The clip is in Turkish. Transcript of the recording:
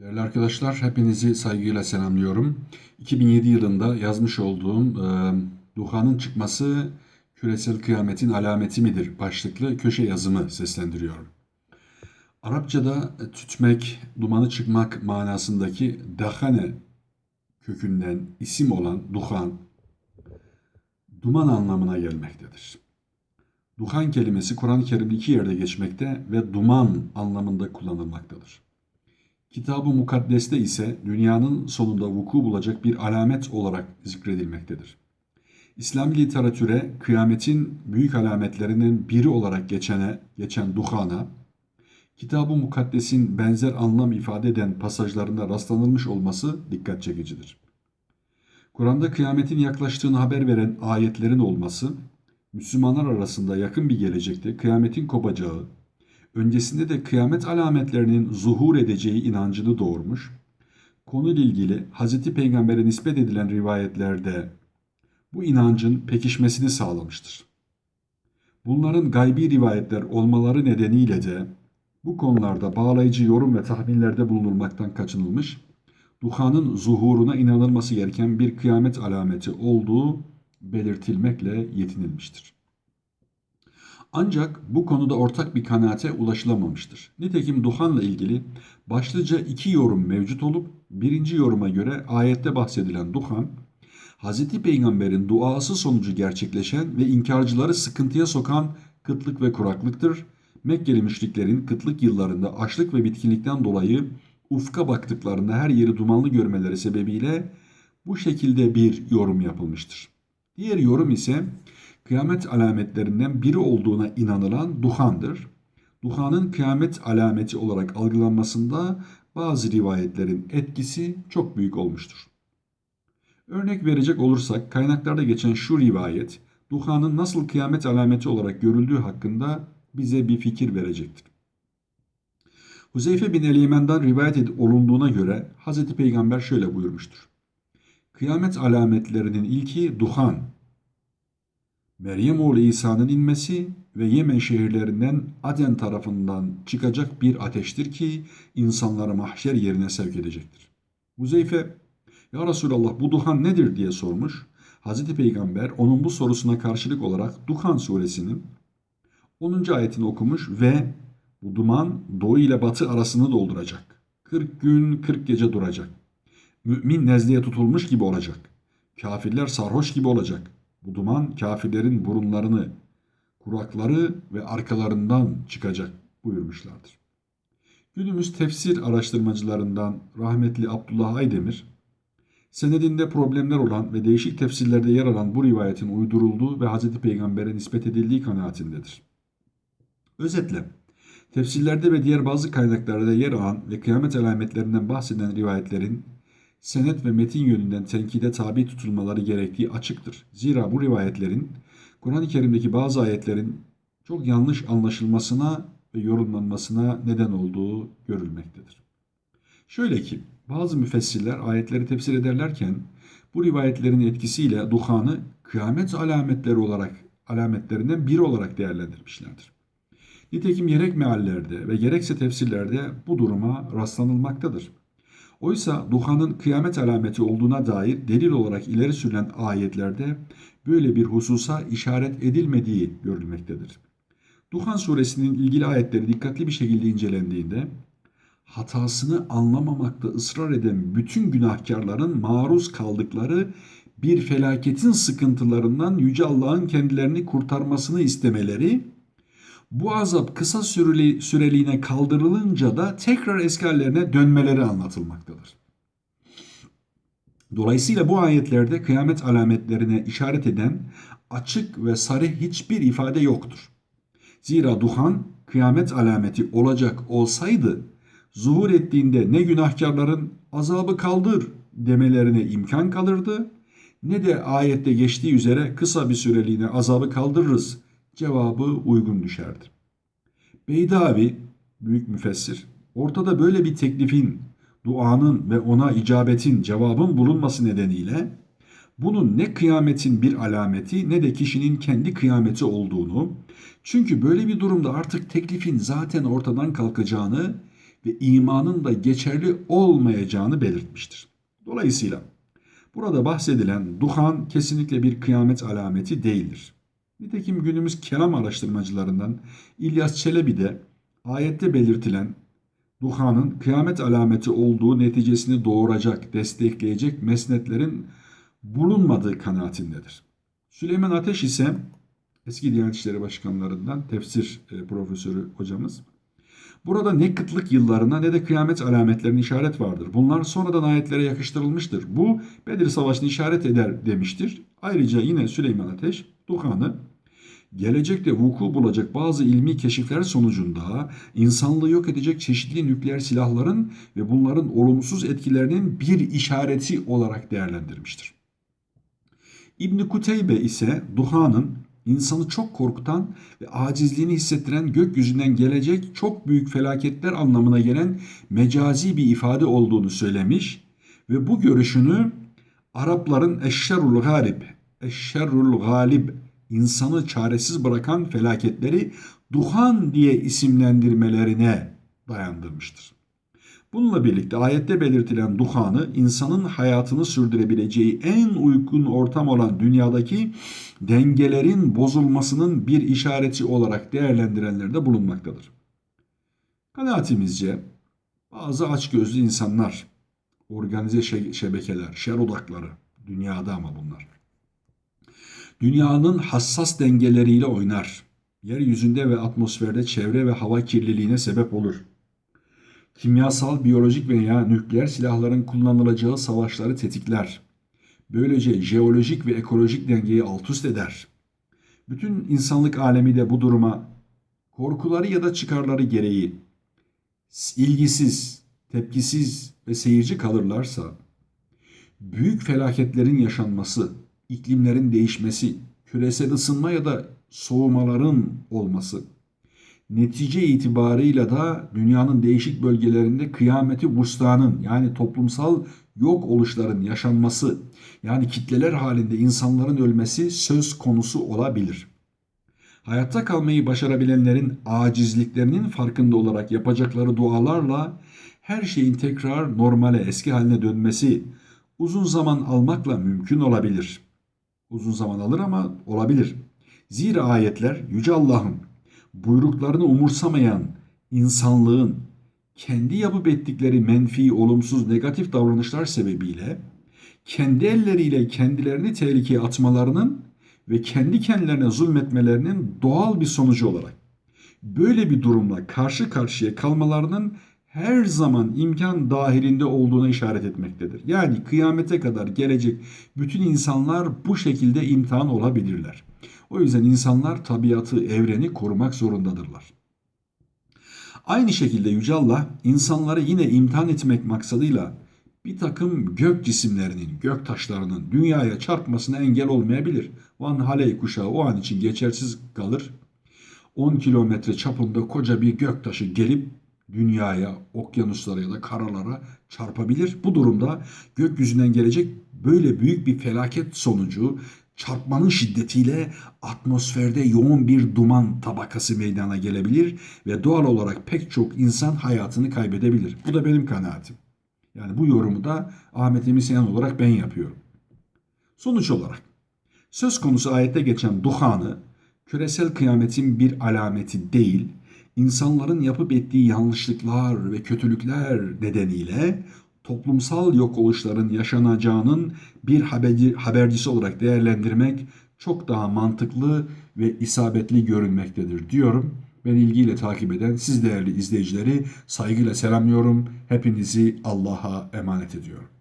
Değerli arkadaşlar, hepinizi saygıyla selamlıyorum. 2007 yılında yazmış olduğum e, Duhanın çıkması küresel kıyametin alameti midir başlıklı köşe yazımı seslendiriyorum. Arapçada e, tütmek, dumanı çıkmak manasındaki dahane kökünden isim olan duhan, duman anlamına gelmektedir. Duhan kelimesi Kur'an-ı Kerim'de iki yerde geçmekte ve duman anlamında kullanılmaktadır. Kitab-ı Mukaddes'te ise dünyanın sonunda vuku bulacak bir alamet olarak zikredilmektedir. İslam literatüre kıyametin büyük alametlerinden biri olarak geçene, geçen duhana, Kitab-ı Mukaddes'in benzer anlam ifade eden pasajlarında rastlanılmış olması dikkat çekicidir. Kur'an'da kıyametin yaklaştığını haber veren ayetlerin olması, Müslümanlar arasında yakın bir gelecekte kıyametin kopacağı, öncesinde de kıyamet alametlerinin zuhur edeceği inancını doğurmuş. Konuyla ilgili Hz. Peygamber'e nispet edilen rivayetlerde bu inancın pekişmesini sağlamıştır. Bunların gaybi rivayetler olmaları nedeniyle de bu konularda bağlayıcı yorum ve tahminlerde bulunulmaktan kaçınılmış, duhanın zuhuruna inanılması gereken bir kıyamet alameti olduğu belirtilmekle yetinilmiştir. Ancak bu konuda ortak bir kanaate ulaşılamamıştır. Nitekim duhanla ilgili başlıca iki yorum mevcut olup birinci yoruma göre ayette bahsedilen duhan, Hz. Peygamber'in duası sonucu gerçekleşen ve inkarcıları sıkıntıya sokan kıtlık ve kuraklıktır. Mekkeli müşriklerin kıtlık yıllarında açlık ve bitkinlikten dolayı ufka baktıklarında her yeri dumanlı görmeleri sebebiyle bu şekilde bir yorum yapılmıştır. Diğer yorum ise kıyamet alametlerinden biri olduğuna inanılan duhandır. Duhanın kıyamet alameti olarak algılanmasında bazı rivayetlerin etkisi çok büyük olmuştur. Örnek verecek olursak kaynaklarda geçen şu rivayet duhanın nasıl kıyamet alameti olarak görüldüğü hakkında bize bir fikir verecektir. Huzeyfe bin Eliyemen'den rivayet olunduğuna göre Hz. Peygamber şöyle buyurmuştur. Kıyamet alametlerinin ilki duhan, Meryem oğlu İsa'nın inmesi ve Yemen şehirlerinden Aden tarafından çıkacak bir ateştir ki insanları mahşer yerine sevk edecektir. Huzeyfe, Ya Resulallah bu duhan nedir diye sormuş. Hazreti Peygamber onun bu sorusuna karşılık olarak Duhan suresinin 10. ayetini okumuş ve bu duman doğu ile batı arasını dolduracak. 40 gün 40 gece duracak. Mümin nezleye tutulmuş gibi olacak. Kafirler sarhoş gibi olacak. Bu duman kafirlerin burunlarını, kurakları ve arkalarından çıkacak buyurmuşlardır. Günümüz tefsir araştırmacılarından rahmetli Abdullah Aydemir, senedinde problemler olan ve değişik tefsirlerde yer alan bu rivayetin uydurulduğu ve Hz. Peygamber'e nispet edildiği kanaatindedir. Özetle, tefsirlerde ve diğer bazı kaynaklarda yer alan ve kıyamet alametlerinden bahseden rivayetlerin senet ve metin yönünden tenkide tabi tutulmaları gerektiği açıktır. Zira bu rivayetlerin Kur'an-ı Kerim'deki bazı ayetlerin çok yanlış anlaşılmasına ve yorumlanmasına neden olduğu görülmektedir. Şöyle ki bazı müfessirler ayetleri tefsir ederlerken bu rivayetlerin etkisiyle duhanı kıyamet alametleri olarak alametlerinden biri olarak değerlendirmişlerdir. Nitekim gerek meallerde ve gerekse tefsirlerde bu duruma rastlanılmaktadır. Oysa duhanın kıyamet alameti olduğuna dair delil olarak ileri sürülen ayetlerde böyle bir hususa işaret edilmediği görülmektedir. Duhan suresinin ilgili ayetleri dikkatli bir şekilde incelendiğinde hatasını anlamamakta ısrar eden bütün günahkarların maruz kaldıkları bir felaketin sıkıntılarından Yüce Allah'ın kendilerini kurtarmasını istemeleri bu azap kısa süreli, süreliğine kaldırılınca da tekrar eski hallerine dönmeleri anlatılmaktadır. Dolayısıyla bu ayetlerde kıyamet alametlerine işaret eden açık ve sarı hiçbir ifade yoktur. Zira duhan kıyamet alameti olacak olsaydı zuhur ettiğinde ne günahkarların azabı kaldır demelerine imkan kalırdı ne de ayette geçtiği üzere kısa bir süreliğine azabı kaldırırız cevabı uygun düşerdi. Beydavi, büyük müfessir, ortada böyle bir teklifin, duanın ve ona icabetin cevabın bulunması nedeniyle bunun ne kıyametin bir alameti ne de kişinin kendi kıyameti olduğunu, çünkü böyle bir durumda artık teklifin zaten ortadan kalkacağını, ve imanın da geçerli olmayacağını belirtmiştir. Dolayısıyla burada bahsedilen duhan kesinlikle bir kıyamet alameti değildir. Nitekim günümüz kelam araştırmacılarından İlyas Çelebi de ayette belirtilen duhanın kıyamet alameti olduğu neticesini doğuracak, destekleyecek mesnetlerin bulunmadığı kanaatindedir. Süleyman Ateş ise eski Diyanet İşleri Başkanlarından tefsir e, profesörü hocamız. Burada ne kıtlık yıllarına ne de kıyamet alametlerine işaret vardır. Bunlar sonradan ayetlere yakıştırılmıştır. Bu Bedir Savaşı'nı işaret eder demiştir. Ayrıca yine Süleyman Ateş Duhan'ı gelecekte vuku bulacak bazı ilmi keşifler sonucunda insanlığı yok edecek çeşitli nükleer silahların ve bunların olumsuz etkilerinin bir işareti olarak değerlendirmiştir. İbni Kuteybe ise Duhan'ın insanı çok korkutan ve acizliğini hissettiren gökyüzünden gelecek çok büyük felaketler anlamına gelen mecazi bir ifade olduğunu söylemiş ve bu görüşünü Arapların eşşerul galib, eşşerul galib insanı çaresiz bırakan felaketleri duhan diye isimlendirmelerine dayandırmıştır. Bununla birlikte ayette belirtilen duhanı insanın hayatını sürdürebileceği en uygun ortam olan dünyadaki dengelerin bozulmasının bir işareti olarak değerlendirenler de bulunmaktadır. Kanaatimizce bazı açgözlü insanlar, organize şebekeler, şer odakları, dünyada ama bunlar. Dünyanın hassas dengeleriyle oynar. Yeryüzünde ve atmosferde çevre ve hava kirliliğine sebep olur kimyasal, biyolojik veya nükleer silahların kullanılacağı savaşları tetikler. Böylece jeolojik ve ekolojik dengeyi alt üst eder. Bütün insanlık alemi de bu duruma korkuları ya da çıkarları gereği ilgisiz, tepkisiz ve seyirci kalırlarsa büyük felaketlerin yaşanması, iklimlerin değişmesi, küresel ısınma ya da soğumaların olması netice itibarıyla da dünyanın değişik bölgelerinde kıyameti vustanın yani toplumsal yok oluşların yaşanması yani kitleler halinde insanların ölmesi söz konusu olabilir. Hayatta kalmayı başarabilenlerin acizliklerinin farkında olarak yapacakları dualarla her şeyin tekrar normale eski haline dönmesi uzun zaman almakla mümkün olabilir. Uzun zaman alır ama olabilir. Zira ayetler Yüce Allah'ın buyruklarını umursamayan insanlığın kendi yapıp ettikleri menfi, olumsuz, negatif davranışlar sebebiyle kendi elleriyle kendilerini tehlikeye atmalarının ve kendi kendilerine zulmetmelerinin doğal bir sonucu olarak böyle bir durumla karşı karşıya kalmalarının her zaman imkan dahilinde olduğuna işaret etmektedir. Yani kıyamete kadar gelecek bütün insanlar bu şekilde imtihan olabilirler. O yüzden insanlar tabiatı, evreni korumak zorundadırlar. Aynı şekilde Yüce Allah insanları yine imtihan etmek maksadıyla bir takım gök cisimlerinin, gök taşlarının dünyaya çarpmasına engel olmayabilir. Van Haley kuşağı o an için geçersiz kalır. 10 kilometre çapında koca bir gök taşı gelip dünyaya, okyanuslara ya da karalara çarpabilir. Bu durumda gökyüzünden gelecek böyle büyük bir felaket sonucu çarpmanın şiddetiyle atmosferde yoğun bir duman tabakası meydana gelebilir ve doğal olarak pek çok insan hayatını kaybedebilir. Bu da benim kanaatim. Yani bu yorumu da Ahmet Emisyen olarak ben yapıyorum. Sonuç olarak söz konusu ayette geçen duhanı küresel kıyametin bir alameti değil, insanların yapıp ettiği yanlışlıklar ve kötülükler nedeniyle toplumsal yok oluşların yaşanacağının bir haberci, habercisi olarak değerlendirmek çok daha mantıklı ve isabetli görünmektedir diyorum. Ben ilgiyle takip eden siz değerli izleyicileri saygıyla selamlıyorum. Hepinizi Allah'a emanet ediyorum.